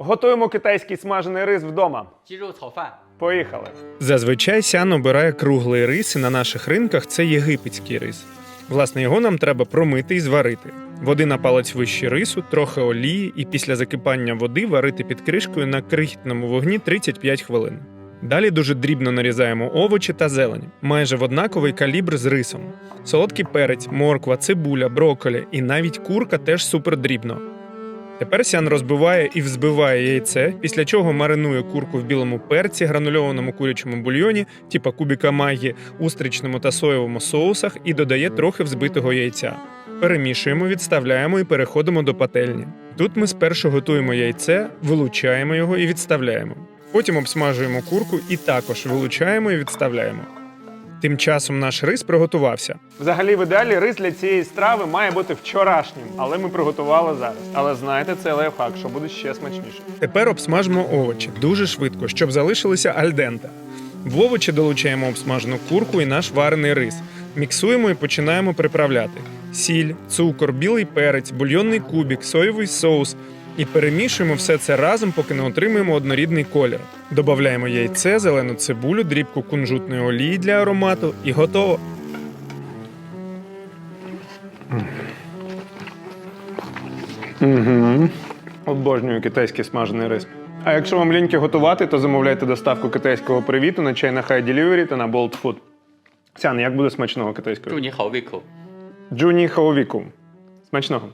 Готуємо китайський смажений рис вдома. Поїхали. Зазвичай сян обирає круглий рис, і на наших ринках це єгипетський рис. Власне, його нам треба промити і зварити. Води на палець вище рису, трохи олії, і після закипання води варити під кришкою на крихітному вогні 35 хвилин. Далі дуже дрібно нарізаємо овочі та зелень, майже в однаковий калібр з рисом. Солодкий перець, морква, цибуля, брокколі і навіть курка теж супер дрібно. Тепер сян розбиває і взбиває яйце, після чого маринує курку в білому перці, гранульованому курячому бульйоні, типа кубіка магі, устричному та соєвому соусах і додає трохи взбитого яйця. Перемішуємо, відставляємо і переходимо до пательні. Тут ми спершу готуємо яйце, вилучаємо його і відставляємо. Потім обсмажуємо курку і також вилучаємо і відставляємо. Тим часом наш рис приготувався. Взагалі, в ідеалі рис для цієї страви має бути вчорашнім, але ми приготували зараз. Але знаєте, це лайфхак, що буде ще смачніше. Тепер обсмажимо овочі дуже швидко, щоб залишилися альденте. В овочі долучаємо обсмажену курку і наш варений рис. Міксуємо і починаємо приправляти: сіль, цукор, білий перець, бульйонний кубік, соєвий соус і перемішуємо все це разом, поки не отримуємо однорідний колір. Добавляємо яйце, зелену цибулю, дрібку кунжутної олії для аромату і готово. Угу. Обожнюю китайський смажений рис. А якщо вам ліньки готувати, то замовляйте доставку китайського привіту на чай на Хай Delivery та на Bolt Food. Сян, як буде смачного китайського? Джуні Хаовіку. Джуні Хаовіку. Смачного.